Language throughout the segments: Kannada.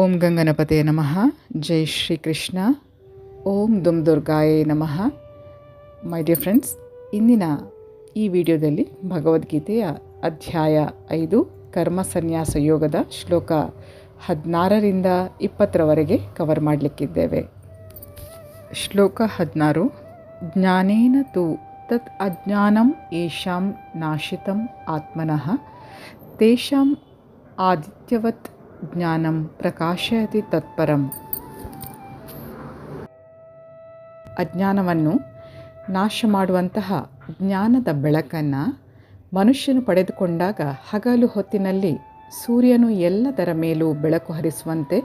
ಓಂ ಗಂಗನಪತೆ ನಮಃ. ಜೈ ಶ್ರೀ ಕೃಷ್ಣ ಓಂ ದುಮ್ ದುರ್ಗಾಯೇ ನಮಃ. ಮೈ ಡಿಯರ್ ಫ್ರೆಂಡ್ಸ್, ಇಂದಿನ ಈ ವಿಡಿಯೋದಲ್ಲಿ ಭಗವದ್ಗೀತೆಯ ಅಧ್ಯಾಯ ಐದು, ಕರ್ಮ ಸನ್ಯಾಸ ಯೋಗದ ಶ್ಲೋಕ ಹದಿನಾರರಿಂದ ಇಪ್ಪತ್ತರವರೆಗೆ ಕವರ್ ಮಾಡಲಿಕ್ಕಿದ್ದೇವೆ. ಶ್ಲೋಕ ಹದಿನಾರು, ಜ್ಞಾನೇನ ತು ತತ್ ಅಜ್ಞಾನಂ ಯೇಷಾಂ ನಾಶಿತಂ ಆತ್ಮನಃ, ತೇಷಾಂ ಆದಿತ್ಯವತ್ ಜ್ಞಾನಂ ಪ್ರಕಾಶಯತಿ ತತ್ಪರಂ. ಅಜ್ಞಾನವನ್ನು ನಾಶ ಮಾಡುವಂತಹ ಜ್ಞಾನದ ಬೆಳಕನ್ನು ಮನುಷ್ಯನು ಪಡೆದುಕೊಂಡಾಗ ಹಗಲು ಹೊತ್ತಿನಲ್ಲಿ ಸೂರ್ಯನು ಎಲ್ಲದರ ಮೇಲೂ ಬೆಳಕು ಹರಿಸುವಂತೆ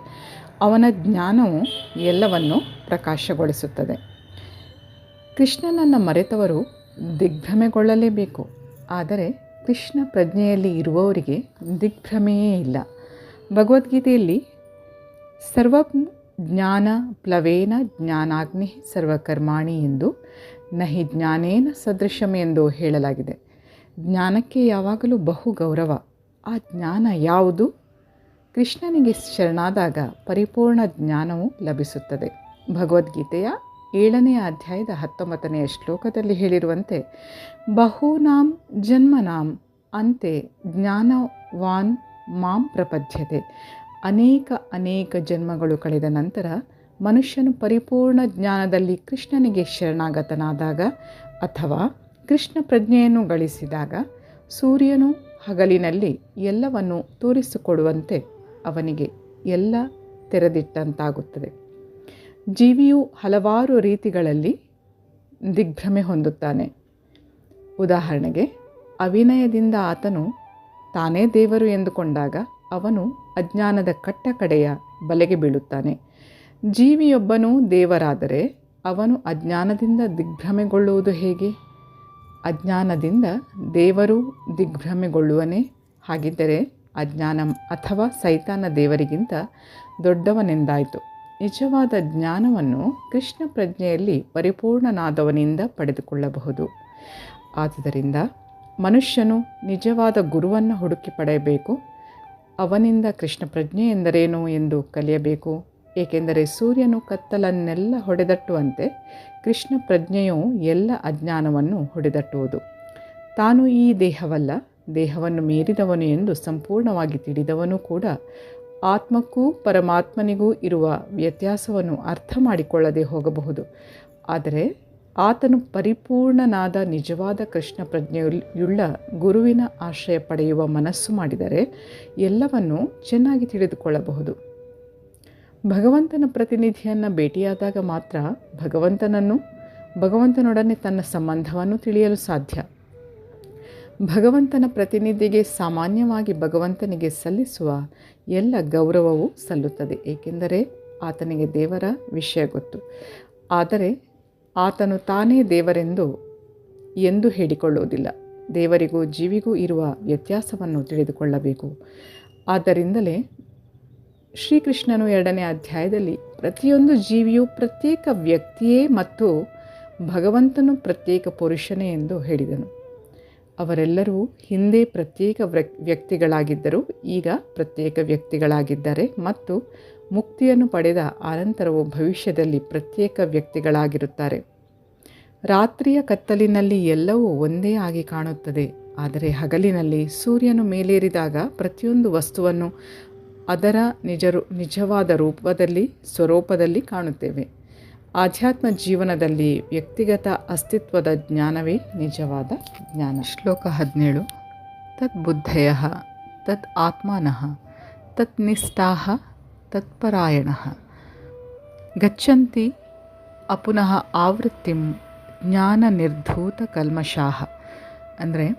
ಅವನ ಜ್ಞಾನವು ಎಲ್ಲವನ್ನು ಪ್ರಕಾಶಗೊಳಿಸುತ್ತದೆ. ಕೃಷ್ಣನನ್ನು ಮರೆತವರು ದಿಗ್ಭ್ರಮೆಗೊಳ್ಳಲೇಬೇಕು. ಆದರೆ ಕೃಷ್ಣ ಪ್ರಜ್ಞೆಯಲ್ಲಿ ಇರುವವರಿಗೆ ದಿಗ್ಭ್ರಮೆಯೇ ಇಲ್ಲ. ಭಗವದ್ಗೀತೆಯಲ್ಲಿ ಸರ್ವ ಜ್ಞಾನ ಪ್ಲವೇನ ಜ್ಞಾನಾಗ್ನಿ ಸರ್ವಕರ್ಮಾಣಿ ಎಂದು ನಹಿ ಜ್ಞಾನೇನ ಸದೃಶಂ ಎಂದು ಹೇಳಲಾಗಿದೆ. ಜ್ಞಾನಕ್ಕೆ ಯಾವಾಗಲೂ ಬಹು ಗೌರವ. ಆ ಜ್ಞಾನ ಯಾವುದು? ಕೃಷ್ಣನಿಗೆ ಶರಣಾದಾಗ ಪರಿಪೂರ್ಣ ಜ್ಞಾನವು ಲಭಿಸುತ್ತದೆ. ಭಗವದ್ಗೀತೆಯ ಏಳನೆಯ ಅಧ್ಯಾಯದ ಹತ್ತೊಂಬತ್ತನೆಯ ಶ್ಲೋಕದಲ್ಲಿ ಹೇಳಿರುವಂತೆ, ಬಹೂನಾಂ ಜನ್ಮನಾಂ ಅಂತೆ ಜ್ಞಾನವಾನ್ ಮಾಂ ಪ್ರಪದ್ಯತೆ. ಅನೇಕ ಅನೇಕ ಜನ್ಮಗಳು ಕಳೆದ ನಂತರ ಮನುಷ್ಯನು ಪರಿಪೂರ್ಣ ಜ್ಞಾನದಲ್ಲಿ ಕೃಷ್ಣನಿಗೆ ಶರಣಾಗತನಾದಾಗ ಅಥವಾ ಕೃಷ್ಣ ಪ್ರಜ್ಞೆಯನ್ನು ಗಳಿಸಿದಾಗ ಸೂರ್ಯನು ಹಗಲಿನಲ್ಲಿ ಎಲ್ಲವನ್ನು ತೋರಿಸಿಕೊಡುವಂತೆ ಅವನಿಗೆ ಎಲ್ಲ ತೆರೆದಿಟ್ಟಂತಾಗುತ್ತದೆ. ಜೀವಿಯು ಹಲವಾರು ರೀತಿಗಳಲ್ಲಿ ದಿಗ್ಭ್ರಮೆ ಹೊಂದುತ್ತಾನೆ. ಉದಾಹರಣೆಗೆ, ಅವಿನಯದಿಂದ ಆತನು ತಾನೇ ದೇವರು ಎಂದುಕೊಂಡಾಗ ಅವನು ಅಜ್ಞಾನದ ಕಟ್ಟ ಕಡೆಯ ಬಲೆಗೆ ಬೀಳುತ್ತಾನೆ. ಜೀವಿಯೊಬ್ಬನು ದೇವರಾದರೆ ಅವನು ಅಜ್ಞಾನದಿಂದ ದಿಗ್ಭ್ರಮೆಗೊಳ್ಳುವುದು ಹೇಗೆ? ಅಜ್ಞಾನದಿಂದ ದೇವರು ದಿಗ್ಭ್ರಮೆಗೊಳ್ಳುವನೇ? ಹಾಗಿದ್ದರೆ ಅಜ್ಞಾನ ಅಥವಾ ಸೈತಾನ ದೇವರಿಗಿಂತ ದೊಡ್ಡವನೆಂದಾಯಿತು. ನಿಜವಾದ ಜ್ಞಾನವನ್ನು ಕೃಷ್ಣ ಪ್ರಜ್ಞೆಯಲ್ಲಿ ಪರಿಪೂರ್ಣನಾದವನಿಂದ ಪಡೆದುಕೊಳ್ಳಬಹುದು. ಆದುದರಿಂದ ಮನುಷ್ಯನು ನಿಜವಾದ ಗುರುವನ್ನು ಹುಡುಕಿ ಪಡೆಯಬೇಕು. ಅವನಿಂದ ಕೃಷ್ಣ ಪ್ರಜ್ಞೆ ಎಂದರೇನು ಎಂದು ಕಲಿಯಬೇಕು. ಏಕೆಂದರೆ ಸೂರ್ಯನು ಕತ್ತಲನ್ನೆಲ್ಲ ಹೊಡೆದಟ್ಟುವಂತೆ ಕೃಷ್ಣ ಪ್ರಜ್ಞೆಯು ಎಲ್ಲ ಅಜ್ಞಾನವನ್ನು ಹೊಡೆದಟ್ಟುವುದು. ತಾನು ಈ ದೇಹವಲ್ಲ, ದೇಹವನ್ನು ಮೀರಿದವನು ಎಂದು ಸಂಪೂರ್ಣವಾಗಿ ತಿಳಿದವನು ಕೂಡ ಆತ್ಮಕ್ಕೂ ಪರಮಾತ್ಮನಿಗೂ ಇರುವ ವ್ಯತ್ಯಾಸವನ್ನು ಅರ್ಥ ಮಾಡಿಕೊಳ್ಳದೆ ಹೋಗಬಹುದು. ಆದರೆ ಆತನು ಪರಿಪೂರ್ಣನಾದ ನಿಜವಾದ ಕೃಷ್ಣ ಪ್ರಜ್ಞೆಯುಳ್ಳ ಗುರುವಿನ ಆಶ್ರಯ ಪಡೆಯುವ ಮನಸ್ಸು ಮಾಡಿದರೆ ಎಲ್ಲವನ್ನು ಚೆನ್ನಾಗಿ ತಿಳಿದುಕೊಳ್ಳಬಹುದು. ಭಗವಂತನ ಪ್ರತಿನಿಧಿಯನ್ನು ಭೇಟಿಯಾದಾಗ ಮಾತ್ರ ಭಗವಂತನನ್ನು, ಭಗವಂತನೊಡನೆ ತನ್ನ ಸಂಬಂಧವನ್ನು ತಿಳಿಯಲು ಸಾಧ್ಯ. ಭಗವಂತನ ಪ್ರತಿನಿಧಿಗೆ ಸಾಮಾನ್ಯವಾಗಿ ಭಗವಂತನಿಗೆ ಸಲ್ಲಿಸುವ ಎಲ್ಲ ಗೌರವವೂ ಸಲ್ಲುತ್ತದೆ, ಏಕೆಂದರೆ ಆತನಿಗೆ ದೇವರ ವಿಷಯ ಗೊತ್ತು. ಆದರೆ ಆತನು ತಾನೇ ದೇವರೆಂದು ಎಂದು ಹೇಳಿಕೊಳ್ಳುವುದಿಲ್ಲ. ದೇವರಿಗೂ ಜೀವಿಗೂ ಇರುವ ವ್ಯತ್ಯಾಸವನ್ನು ತಿಳಿದುಕೊಳ್ಳಬೇಕು. ಆದ್ದರಿಂದಲೇ ಶ್ರೀಕೃಷ್ಣನು ಎರಡನೇ ಅಧ್ಯಾಯದಲ್ಲಿ ಪ್ರತಿಯೊಂದು ಜೀವಿಯು ಪ್ರತ್ಯೇಕ ವ್ಯಕ್ತಿಯೇ ಮತ್ತು ಭಗವಂತನು ಪ್ರತ್ಯೇಕ ಪುರುಷನೇ ಎಂದು ಹೇಳಿದನು. ಅವರೆಲ್ಲರೂ ಹಿಂದೆ ಪ್ರತ್ಯೇಕ ವ್ಯಕ್ತಿಗಳಾಗಿದ್ದರು, ಈಗ ಪ್ರತ್ಯೇಕ ವ್ಯಕ್ತಿಗಳಾಗಿದ್ದಾರೆ ಮತ್ತು ಮುಕ್ತಿಯನ್ನು ಪಡೆದ ಅನಂತರವು ಭವಿಷ್ಯದಲ್ಲಿ ಪ್ರತ್ಯೇಕ ವ್ಯಕ್ತಿಗಳಾಗಿರುತ್ತಾರೆ. ರಾತ್ರಿಯ ಕತ್ತಲಿನಲ್ಲಿ ಎಲ್ಲವೂ ಒಂದೇ ಆಗಿ ಕಾಣುತ್ತದೆ, ಆದರೆ ಹಗಲಿನಲ್ಲಿ ಸೂರ್ಯನು ಮೇಲೇರಿದಾಗ ಪ್ರತಿಯೊಂದು ವಸ್ತುವನ್ನು ಅದರ ನಿಜರು, ನಿಜವಾದ ರೂಪದಲ್ಲಿ, ಸ್ವರೂಪದಲ್ಲಿ ಕಾಣುತ್ತೇವೆ. ಆಧ್ಯಾತ್ಮ ಜೀವನದಲ್ಲಿ ವ್ಯಕ್ತಿಗತ ಅಸ್ತಿತ್ವದ ಜ್ಞಾನವೇ ನಿಜವಾದ ಜ್ಞಾನ. ಶ್ಲೋಕ ಹದಿನೇಳು. ತತ್ ಬುದ್ಧಯ, ತತ್ ಆತ್ಮನಃ, ತತ್ ನಿಷ್ಠಾಹ ತತ್ಪರಾಯಣ ಗಚ್ಚಂತಿ ಅಪುನಃ ಆವೃತ್ತಿಂ ಜ್ಞಾನ ನಿರ್ಧೂತ ಕಲ್ಮಶಾಹ ಅಂದರೆ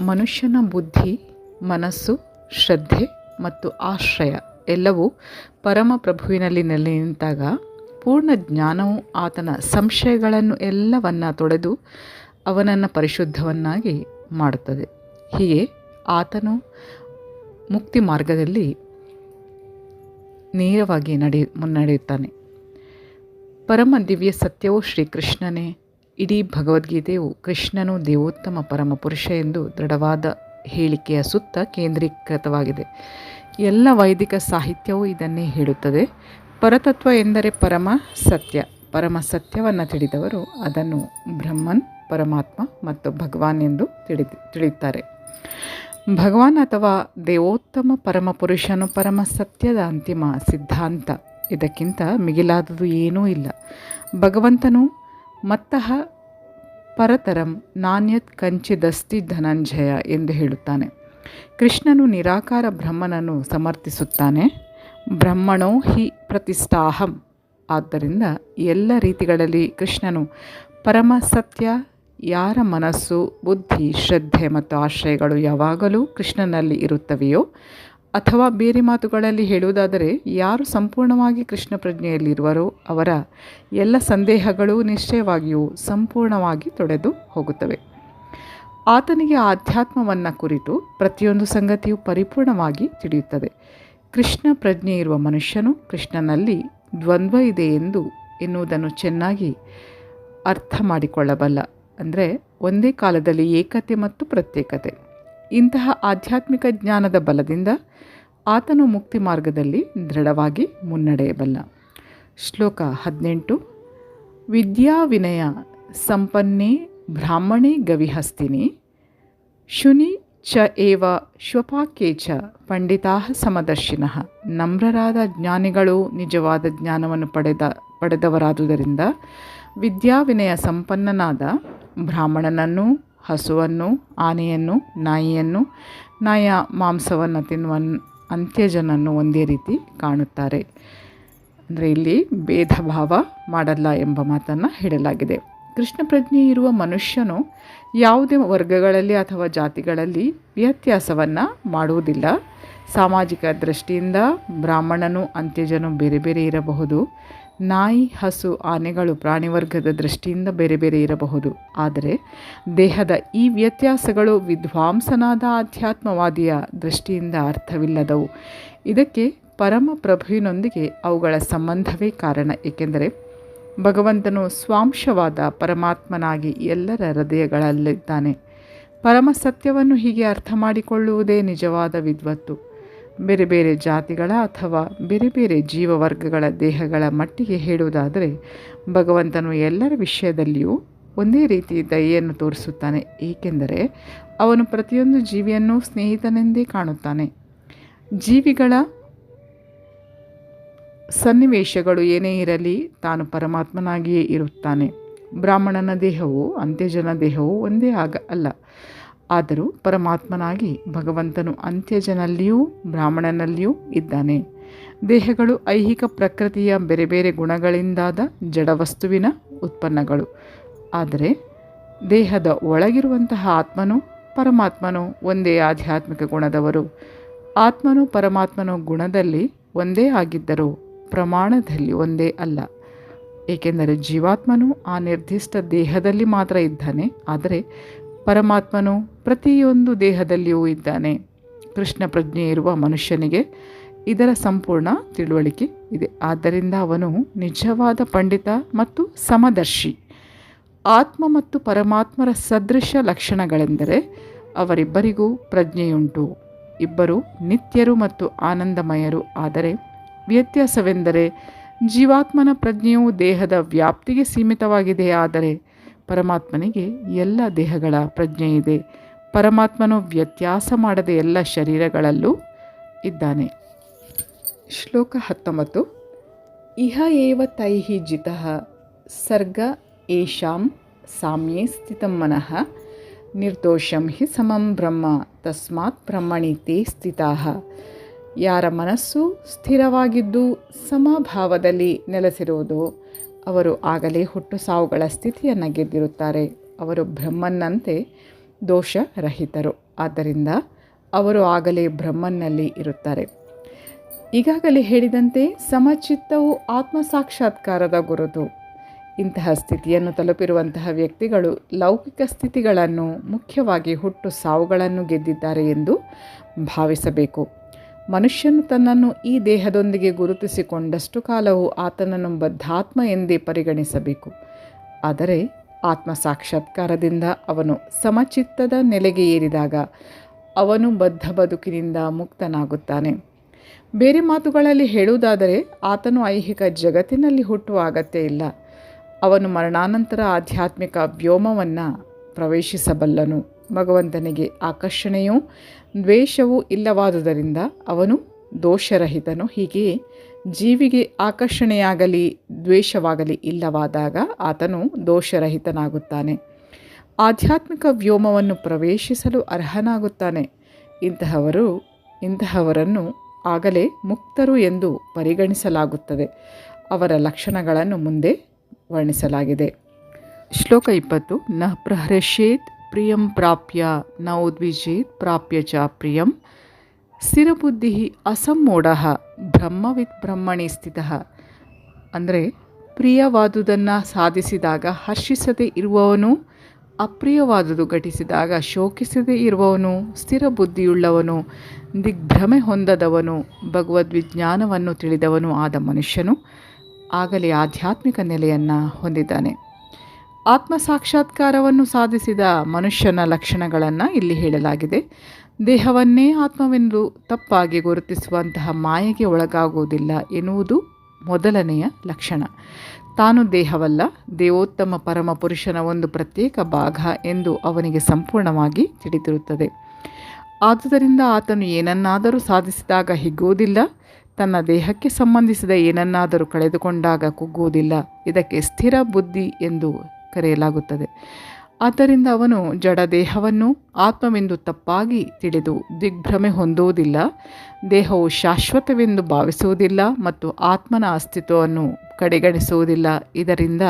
ಮನುಷ್ಯನ ಬುದ್ಧಿ, ಮನಸ್ಸು, ಶ್ರದ್ಧೆ ಮತ್ತು ಆಶ್ರಯ ಎಲ್ಲವೂ ಪರಮಪ್ರಭುವಿನಲ್ಲಿ ನೆಲೆ ನಿಂತಾಗ ಪೂರ್ಣ ಜ್ಞಾನವು ಆತನ ಸಂಶಯಗಳನ್ನು ಎಲ್ಲವನ್ನು ತೊಳೆದು ಅವನನ್ನು ಪರಿಶುದ್ಧವನ್ನಾಗಿ ಮಾಡುತ್ತದೆ. ಹೀಗೆ ಆತನು ಮುಕ್ತಿ ಮಾರ್ಗದಲ್ಲಿ ನೇರವಾಗಿ ನಡೆಯ ಮುನ್ನಡೆಯುತ್ತಾನೆ. ಪರಮ ದಿವ್ಯ ಸತ್ಯವೂ ಶ್ರೀಕೃಷ್ಣನೇ. ಇಡೀ ಭಗವದ್ಗೀತೆಯು ಕೃಷ್ಣನು ದೇವೋತ್ತಮ ಪರಮ ಪುರುಷ ಎಂದು ದೃಢವಾದ ಹೇಳಿಕೆಯ ಸುತ್ತ ಕೇಂದ್ರೀಕೃತವಾಗಿದೆ. ಎಲ್ಲ ವೈದಿಕ ಸಾಹಿತ್ಯವೂ ಇದನ್ನೇ ಹೇಳುತ್ತದೆ. ಪರತತ್ವ ಎಂದರೆ ಪರಮ ಸತ್ಯ. ಪರಮ ಸತ್ಯವನ್ನು ತಿಳಿದವರು ಅದನ್ನು ಬ್ರಹ್ಮನ್, ಪರಮಾತ್ಮ ಮತ್ತು ಭಗವಾನ್ ಎಂದು ತಿಳಿ ತಿಳಿಯುತ್ತಾರೆ. ಭಗವಾನ್ ಅಥವಾ ದೇವೋತ್ತಮ ಪರಮ ಪುರುಷನು ಪರಮ ಸತ್ಯದ ಅಂತಿಮ ಸಿದ್ಧಾಂತ. ಇದಕ್ಕಿಂತ ಮಿಗಿಲಾದುದು ಏನೂ ಇಲ್ಲ. ಭಗವಂತನು ಮತ್ತಹ ಪರತರಂ ನಾಣ್ಯತ್ ಕಂಚಿದಸ್ತಿ ಧನಂಜಯ ಎಂದು ಹೇಳುತ್ತಾನೆ. ಕೃಷ್ಣನು ನಿರಾಕಾರ ಬ್ರಹ್ಮನನ್ನು ಸಮರ್ಥಿಸುತ್ತಾನೆ. ಬ್ರಹ್ಮಣೋ ಹಿ ಪ್ರತಿಷ್ಠಾಹಂ. ಆದ್ದರಿಂದ ಎಲ್ಲ ರೀತಿಗಳಲ್ಲಿ ಕೃಷ್ಣನು ಪರಮ ಸತ್ಯ, ಯಾರ ಮನಸ್ಸು, ಬುದ್ಧಿ, ಶ್ರದ್ಧೆ ಮತ್ತು ಆಶ್ರಯಗಳು ಯಾವಾಗಲೂ ಕೃಷ್ಣನಲ್ಲಿ ಇರುತ್ತವೆಯೋ? ಅಥವಾ ಬೇರೆ ಮಾತುಗಳಲ್ಲಿ ಹೇಳುವುದಾದರೆ, ಯಾರು ಸಂಪೂರ್ಣವಾಗಿ ಕೃಷ್ಣ ಪ್ರಜ್ಞೆಯಲ್ಲಿರುವರೋ ಅವರ ಎಲ್ಲ ಸಂದೇಹಗಳು ನಿಶ್ಚಯವಾಗಿಯೂ ಸಂಪೂರ್ಣವಾಗಿ ತೊಡೆದು ಹೋಗುತ್ತವೆ. ಆತನಿಗೆ ಆಧ್ಯಾತ್ಮವನ್ನು ಕುರಿತು ಪ್ರತಿಯೊಂದು ಸಂಗತಿಯು ಪರಿಪೂರ್ಣವಾಗಿ ತಿಳಿಯುತ್ತದೆ. ಕೃಷ್ಣ ಪ್ರಜ್ಞೆ ಇರುವ ಮನುಷ್ಯನು ಕೃಷ್ಣನಲ್ಲಿ ದ್ವಂದ್ವ ಇದೆ ಎಂದು ಎನ್ನುವುದನ್ನು ಚೆನ್ನಾಗಿ ಅರ್ಥ ಮಾಡಿಕೊಳ್ಳಬಲ್ಲ. ಅಂದರೆ ಒಂದೇ ಕಾಲದಲ್ಲಿ ಏಕತೆ ಮತ್ತು ಪ್ರತ್ಯೇಕತೆ. ಇಂತಹ ಆಧ್ಯಾತ್ಮಿಕ ಜ್ಞಾನದ ಬಲದಿಂದ ಆತನು ಮುಕ್ತಿ ಮಾರ್ಗದಲ್ಲಿ ದೃಢವಾಗಿ ಮುನ್ನಡೆಯಬಲ್ಲ. ಶ್ಲೋಕ ಹದಿನೆಂಟು, ವಿದ್ಯಾ ವಿನಯ ಸಂಪನ್ನೇ ಬ್ರಾಹ್ಮಣೇ ಗವಿಹಸ್ತಿನಿ, ಶುನಿ ಚ ಏವ ಶ್ವಪಾಕೆ ಚ ಪಂಡಿತಾ ಸಮದರ್ಶಿನಃ. ನಮ್ರರಾದ ಜ್ಞಾನಿಗಳು ನಿಜವಾದ ಜ್ಞಾನವನ್ನು ಪಡೆದ, ಪಡೆದವರಾದುದರಿಂದ ವಿದ್ಯಾವಿನಯ ಸಂಪನ್ನನಾದ ಬ್ರಾಹ್ಮಣನನ್ನು, ಹಸುವನ್ನು, ಆನೆಯನ್ನು, ನಾಯಿಯನ್ನು, ನಾಯ ಮಾಂಸವನ್ನು ತಿನ್ನುವ ಅಂತ್ಯಜನನ್ನು ಒಂದೇ ರೀತಿ ಕಾಣುತ್ತಾರೆ. ಅಂದರೆ ಇಲ್ಲಿ ಭೇದ ಭಾವ ಮಾಡಲ್ಲ ಎಂಬ ಮಾತನ್ನು ಹೇಳಲಾಗಿದೆ. ಕೃಷ್ಣ ಪ್ರಜ್ಞೆ ಇರುವ ಮನುಷ್ಯನು ಯಾವುದೇ ವರ್ಗಗಳಲ್ಲಿ ಅಥವಾ ಜಾತಿಗಳಲ್ಲಿ ವ್ಯತ್ಯಾಸವನ್ನು ಮಾಡುವುದಿಲ್ಲ. ಸಾಮಾಜಿಕ ದೃಷ್ಟಿಯಿಂದ ಬ್ರಾಹ್ಮಣನು ಅಂತ್ಯಜನು ಬೇರೆ ಬೇರೆ ಇರಬಹುದು. ನಾಯಿ, ಹಸು, ಆನೆಗಳು ಪ್ರಾಣಿವರ್ಗದ ದೃಷ್ಟಿಯಿಂದ ಬೇರೆ ಬೇರೆ ಇರಬಹುದು. ಆದರೆ ದೇಹದ ಈ ವ್ಯತ್ಯಾಸಗಳು ವಿದ್ವಾಂಸನಾದ ಆಧ್ಯಾತ್ಮವಾದಿಯ ದೃಷ್ಟಿಯಿಂದ ಅರ್ಥವಿಲ್ಲದವು. ಇದಕ್ಕೆ ಪರಮ ಪ್ರಭುವಿನೊಂದಿಗೆ ಅವುಗಳ ಸಂಬಂಧವೇ ಕಾರಣ. ಏಕೆಂದರೆ ಭಗವಂತನು ಸ್ವಾಂಶವಾದ ಪರಮಾತ್ಮನಾಗಿ ಎಲ್ಲರ ಹೃದಯಗಳಲ್ಲಿದ್ದಾನೆ. ಪರಮ ಸತ್ಯವನ್ನು ಹೀಗೆ ಅರ್ಥ ಮಾಡಿಕೊಳ್ಳುವುದೇ ನಿಜವಾದ ವಿದ್ವತ್ತು. ಬೇರೆ ಬೇರೆ ಜಾತಿಗಳ ಅಥವಾ ಬೇರೆ ಬೇರೆ ಜೀವವರ್ಗಗಳ ದೇಹಗಳ ಮಟ್ಟಿಗೆ ಹೇಳುವುದಾದರೆ, ಭಗವಂತನು ಎಲ್ಲರ ವಿಷಯದಲ್ಲಿಯೂ ಒಂದೇ ರೀತಿ ದಯೆಯನ್ನು ತೋರಿಸುತ್ತಾನೆ, ಏಕೆಂದರೆ ಅವನು ಪ್ರತಿಯೊಂದು ಜೀವಿಯನ್ನು ಸ್ನೇಹಿತನೆಂದೇ ಕಾಣುತ್ತಾನೆ. ಜೀವಿಗಳ ಸನ್ನಿವೇಶಗಳು ಏನೇ ಇರಲಿ ತಾನು ಪರಮಾತ್ಮನಾಗಿಯೇ ಇರುತ್ತಾನೆ. ಬ್ರಾಹ್ಮಣನ ದೇಹವು ಅಂತ್ಯಜನ ದೇಹವು ಒಂದೇ ಆಗ ಅಲ್ಲ. ಆದರೂ ಪರಮಾತ್ಮನಾಗಿ ಭಗವಂತನು ಅಂತ್ಯಜನಲ್ಲಿಯೂ ಬ್ರಾಹ್ಮಣನಲ್ಲಿಯೂ ಇದ್ದಾನೆ. ದೇಹಗಳು ಐಹಿಕ ಪ್ರಕೃತಿಯ ಬೇರೆ ಬೇರೆ ಗುಣಗಳಿಂದಾದ ಜಡವಸ್ತುವಿನ ಉತ್ಪನ್ನಗಳು. ಆದರೆ ದೇಹದ ಒಳಗಿರುವಂತಹ ಆತ್ಮನು ಪರಮಾತ್ಮನು ಒಂದೇ ಆಧ್ಯಾತ್ಮಿಕ ಗುಣದವರು. ಆತ್ಮನು ಪರಮಾತ್ಮನು ಗುಣದಲ್ಲಿ ಒಂದೇ ಆಗಿದ್ದರೂ ಪ್ರಮಾಣದಲ್ಲಿ ಒಂದೇ ಅಲ್ಲ. ಏಕೆಂದರೆ ಜೀವಾತ್ಮನು ಆ ನಿರ್ದಿಷ್ಟ ದೇಹದಲ್ಲಿ ಮಾತ್ರ ಇದ್ದಾನೆ, ಆದರೆ ಪರಮಾತ್ಮನು ಪ್ರತಿಯೊಂದು ದೇಹದಲ್ಲಿಯೂ ಇದ್ದಾನೆ. ಕೃಷ್ಣ ಪ್ರಜ್ಞೆ ಇರುವ ಮನುಷ್ಯನಿಗೆ ಇದರ ಸಂಪೂರ್ಣ ತಿಳುವಳಿಕೆ ಇದೆ. ಆದ್ದರಿಂದ ಅವನು ನಿಜವಾದ ಪಂಡಿತ ಮತ್ತು ಸಮದರ್ಶಿ. ಆತ್ಮ ಮತ್ತು ಪರಮಾತ್ಮರ ಸದೃಶ ಲಕ್ಷಣಗಳೆಂದರೆ ಅವರಿಬ್ಬರಿಗೂ ಪ್ರಜ್ಞೆಯುಂಟು. ಇಬ್ಬರು ನಿತ್ಯರು ಮತ್ತು ಆನಂದಮಯರು, ಆದರೆ ವ್ಯತ್ಯಾಸವೆಂದರೆ ಜೀವಾತ್ಮನ ಪ್ರಜ್ಞೆಯು ದೇಹದ ವ್ಯಾಪ್ತಿಗೆ ಸೀಮಿತವಾಗಿದೆ, ಆದರೆ ಪರಮಾತ್ಮನಿಗೆ ಎಲ್ಲ ದೇಹಗಳ ಪ್ರಜ್ಞೆ ಇದೆ. ಪರಮಾತ್ಮನು ವ್ಯತ್ಯಾಸ ಮಾಡದೆ ಎಲ್ಲ ಶರೀರಗಳಲ್ಲೂ ಇದ್ದಾನೆ. ಶ್ಲೋಕ ಹತ್ತೊಂಬತ್ತು. ಇಹ ಏವ ತೈಹಿ ಜಿತಃ ಸರ್ಗ ಏಷಾಂ ಸಾಮ್ಯೇ ಸ್ಥಿತಂ ಮನಃ ನಿರ್ದೋಷಂ ಹಿ ಸಮಂ ಬ್ರಹ್ಮ ತಸ್ಮಾತ್ ಬ್ರಹ್ಮಣಿ ತೇ ಸ್ಥಿತಾ. ಯಾರ ಮನಸ್ಸು ಸ್ಥಿರವಾಗಿದ್ದು ಸಮಭಾವದಲ್ಲಿ ನೆಲೆಸಿರುವುದು, ಅವರು ಆಗಲೇ ಹುಟ್ಟು ಸಾವುಗಳ ಸ್ಥಿತಿಯನ್ನು ಗೆದ್ದಿರುತ್ತಾರೆ. ಅವರು ಬ್ರಹ್ಮನ್ನಂತೆ ದೋಷರಹಿತರು. ಆದ್ದರಿಂದ ಅವರು ಆಗಲೇ ಬ್ರಹ್ಮನ್ನಲ್ಲಿ ಇರುತ್ತಾರೆ. ಈಗಾಗಲೇ ಹೇಳಿದಂತೆ ಸಮಚಿತ್ತವು ಆತ್ಮ ಸಾಕ್ಷಾತ್ಕಾರದ ಗುರುತು. ಇಂತಹ ಸ್ಥಿತಿಯನ್ನು ತಲುಪಿರುವಂತಹ ವ್ಯಕ್ತಿಗಳು ಲೌಕಿಕ ಸ್ಥಿತಿಗಳನ್ನು ಮುಖ್ಯವಾಗಿ ಹುಟ್ಟು ಸಾವುಗಳನ್ನು ಗೆದ್ದಿದ್ದಾರೆ ಎಂದು ಭಾವಿಸಬೇಕು. ಮನುಷ್ಯನು ತನ್ನನ್ನು ಈ ದೇಹದೊಂದಿಗೆ ಗುರುತಿಸಿಕೊಂಡಷ್ಟು ಕಾಲವು ಆತನನ್ನು ಬದ್ಧಾತ್ಮ ಎಂದೇ ಪರಿಗಣಿಸಬೇಕು. ಆದರೆ ಆತ್ಮ ಸಾಕ್ಷಾತ್ಕಾರದಿಂದ ಅವನು ಸಮಚಿತ್ತದ ನೆಲೆಗೆ ಏರಿದಾಗ ಅವನು ಬದ್ಧ ಬದುಕಿನಿಂದ ಮುಕ್ತನಾಗುತ್ತಾನೆ. ಬೇರೆ ಮಾತುಗಳಲ್ಲಿ ಹೇಳುವುದಾದರೆ ಆತನು ಐಹಿಕ ಜಗತ್ತಿನಲ್ಲಿ ಹುಟ್ಟುವ ಅಗತ್ಯ ಇಲ್ಲ. ಅವನು ಮರಣಾನಂತರ ಆಧ್ಯಾತ್ಮಿಕ ವ್ಯೋಮವನ್ನು ಪ್ರವೇಶಿಸಬಲ್ಲನು. ಭಗವಂತನಿಗೆ ಆಕರ್ಷಣೆಯೂ ದ್ವೇಷವೂ ಇಲ್ಲವಾದುದರಿಂದ ಅವನು ದೋಷರಹಿತನು. ಹೀಗೆ ಜೀವಿಗೆ ಆಕರ್ಷಣೆಯಾಗಲಿ, ದ್ವೇಷವಾಗಲಿ ಇಲ್ಲವಾದಾಗ ಆತನು ದೋಷರಹಿತನಾಗುತ್ತಾನೆ. ಆಧ್ಯಾತ್ಮಿಕ ವ್ಯೋಮವನ್ನು ಪ್ರವೇಶಿಸಲು ಅರ್ಹನಾಗುತ್ತಾನೆ. ಇಂತಹವರು, ಇಂತಹವರನ್ನು ಆಗಲೇ ಮುಕ್ತರು ಎಂದು ಪರಿಗಣಿಸಲಾಗುತ್ತದೆ. ಅವರ ಲಕ್ಷಣಗಳನ್ನು ಮುಂದೆ ವರ್ಣಿಸಲಾಗಿದೆ. ಶ್ಲೋಕ ಇಪ್ಪತ್ತು. ನ ಪ್ರಹರ್ಷೇತ್ ಪ್ರಿಯಂ ಪ್ರಾಪ್ಯ, ನ ಉದ್ವಿಜೇತ್ ಪ್ರಾಪ್ಯ ಚ ಪ್ರಿಯಂ. ಸ್ಥಿರಬುದ್ಧಿ ಅಸಮ್ಮೂಢ ಬ್ರಹ್ಮವಿತ್ ಬ್ರಹ್ಮಣಿ ಸ್ಥಿತ. ಅಂದರೆ, ಪ್ರಿಯವಾದುದನ್ನು ಸಾಧಿಸಿದಾಗ ಹರ್ಷಿಸದೇ ಇರುವವನು, ಅಪ್ರಿಯವಾದುದು ಘಟಿಸಿದಾಗ ಶೋಕಿಸದೇ ಇರುವವನು ಸ್ಥಿರ ಬುದ್ಧಿಯುಳ್ಳವನು ದಿಗ್ಭ್ರಮೆ ಹೊಂದದವನು, ಭಗವದ್ವಿಜ್ಞಾನವನ್ನು ತಿಳಿದವನು ಆದ ಮನುಷ್ಯನು. ಆಗಲೇ ಆಧ್ಯಾತ್ಮಿಕ ನೆಲೆಯನ್ನು ಹೊಂದಿದ್ದಾನೆ. ಆತ್ಮ ಸಾಕ್ಷಾತ್ಕಾರವನ್ನು ಸಾಧಿಸಿದ ಮನುಷ್ಯನ ಲಕ್ಷಣಗಳನ್ನು ಇಲ್ಲಿ ಹೇಳಲಾಗಿದೆ. ದೇಹವನ್ನೇ ಆತ್ಮವೆಂದು ತಪ್ಪಾಗಿ ಗುರುತಿಸುವಂತಹ ಮಾಯೆಗೆ ಒಳಗಾಗುವುದಿಲ್ಲ ಎನ್ನುವುದು ಮೊದಲನೆಯ ಲಕ್ಷಣ. ತಾನು ದೇಹವಲ್ಲ, ದೇವೋತ್ತಮ ಪರಮ ಪುರುಷನ ಒಂದು ಪ್ರತ್ಯೇಕ ಭಾಗ ಎಂದು ಅವನಿಗೆ ಸಂಪೂರ್ಣವಾಗಿ ತಿಳಿದಿರುತ್ತದೆ. ಆದುದರಿಂದ ಆತನು ಏನನ್ನಾದರೂ ಸಾಧಿಸಿದಾಗ ಹಿಗ್ಗುವುದಿಲ್ಲ, ತನ್ನ ದೇಹಕ್ಕೆ ಸಂಬಂಧಿಸಿದ ಏನನ್ನಾದರೂ ಕಳೆದುಕೊಂಡಾಗ ಕುಗ್ಗುವುದಿಲ್ಲ. ಇದಕ್ಕೆ ಸ್ಥಿರ ಬುದ್ಧಿ ಎಂದು ಕರೆಯಲಾಗುತ್ತದೆ. ಆದ್ದರಿಂದ ಅವನು ಜಡ ದೇಹವನ್ನು ಆತ್ಮವೆಂದು ತಪ್ಪಾಗಿ ತಿಳಿದು ದಿಗ್ಭ್ರಮೆ ಹೊಂದುವುದಿಲ್ಲ. ದೇಹವು ಶಾಶ್ವತವೆಂದು ಭಾವಿಸುವುದಿಲ್ಲ ಮತ್ತು ಆತ್ಮನ ಅಸ್ತಿತ್ವವನ್ನು ಕಡೆಗಣಿಸುವುದಿಲ್ಲ. ಇದರಿಂದ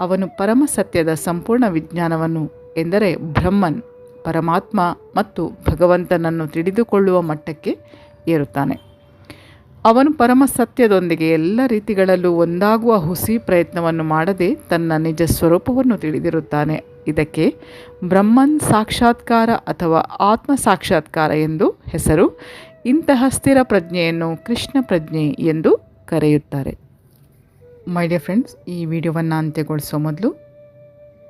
ಅವನು ಪರಮ ಸತ್ಯದ ಸಂಪೂರ್ಣ ವಿಜ್ಞಾನವನ್ನು, ಎಂದರೆ ಬ್ರಹ್ಮನ್, ಪರಮಾತ್ಮ ಮತ್ತು ಭಗವಂತನನ್ನು ತಿಳಿದುಕೊಳ್ಳುವ ಮಟ್ಟಕ್ಕೆ ಏರುತ್ತಾನೆ. ಅವನು ಪರಮ ಸತ್ಯದೊಂದಿಗೆ ಎಲ್ಲ ರೀತಿಗಳಲ್ಲೂ ಒಂದಾಗುವ ಹುಸಿ ಪ್ರಯತ್ನವನ್ನು ಮಾಡದೆ ತನ್ನ ನಿಜ ಸ್ವರೂಪವನ್ನು ತಿಳಿದಿರುತ್ತಾನೆ. ಇದಕ್ಕೆ ಬ್ರಹ್ಮನ್ ಸಾಕ್ಷಾತ್ಕಾರ ಅಥವಾ ಆತ್ಮ ಸಾಕ್ಷಾತ್ಕಾರ ಎಂದು ಹೆಸರು, ಇಂತಹ ಸ್ಥಿರ ಪ್ರಜ್ಞೆಯನ್ನು ಕೃಷ್ಣ ಪ್ರಜ್ಞೆ ಎಂದು ಕರೆಯುತ್ತಾರೆ. ಮೈ ಡಿಯರ್ ಫ್ರೆಂಡ್ಸ್ ಈ ವಿಡಿಯೋವನ್ನು ಅಂತ್ಯಗೊಳಿಸೋ ಮೊದಲು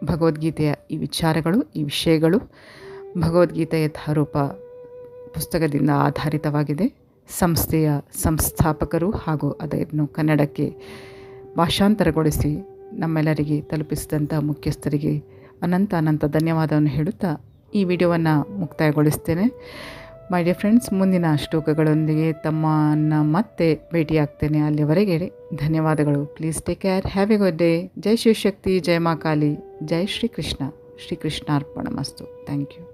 ಭಗವದ್ಗೀತೆಯ ಈ ವಿಚಾರಗಳು, ಈ ವಿಷಯಗಳು ಭಗವದ್ಗೀತೆಯ ಯಥಾರೂಪ ಪುಸ್ತಕದಿಂದ ಆಧಾರಿತವಾಗಿದೆ. ಸಂಸ್ಥೆಯ ಸಂಸ್ಥಾಪಕರು ಹಾಗೂ ಅದನ್ನು ಕನ್ನಡಕ್ಕೆ ಭಾಷಾಂತರಗೊಳಿಸಿ ನಮ್ಮೆಲ್ಲರಿಗೆ ತಲುಪಿಸಿದಂಥ ಮುಖ್ಯಸ್ಥರಿಗೆ ಅನಂತ ಅನಂತ ಧನ್ಯವಾದವನ್ನು ಹೇಳುತ್ತಾ ಈ ವಿಡಿಯೋವನ್ನು ಮುಕ್ತಾಯಗೊಳಿಸ್ತೇನೆ. ಮೈ ಡಿಯರ್ ಫ್ರೆಂಡ್ಸ್ ಮುಂದಿನ ಶ್ಲೋಕಗಳೊಂದಿಗೆ ತಮ್ಮನ್ನು ಮತ್ತೆ ಭೇಟಿಯಾಗ್ತೇನೆ. ಅಲ್ಲಿವರೆಗೆ ಧನ್ಯವಾದಗಳು. Please take care have a good day ಜೈ ಶಿವಶಕ್ತಿ. ಜೈ ಮಾ ಕಾಲಿ. ಜೈ ಶ್ರೀಕೃಷ್ಣ. ಶ್ರೀಕೃಷ್ಣಾರ್ಪಣ ಮಸ್ತು ಥ್ಯಾಂಕ್ ಯು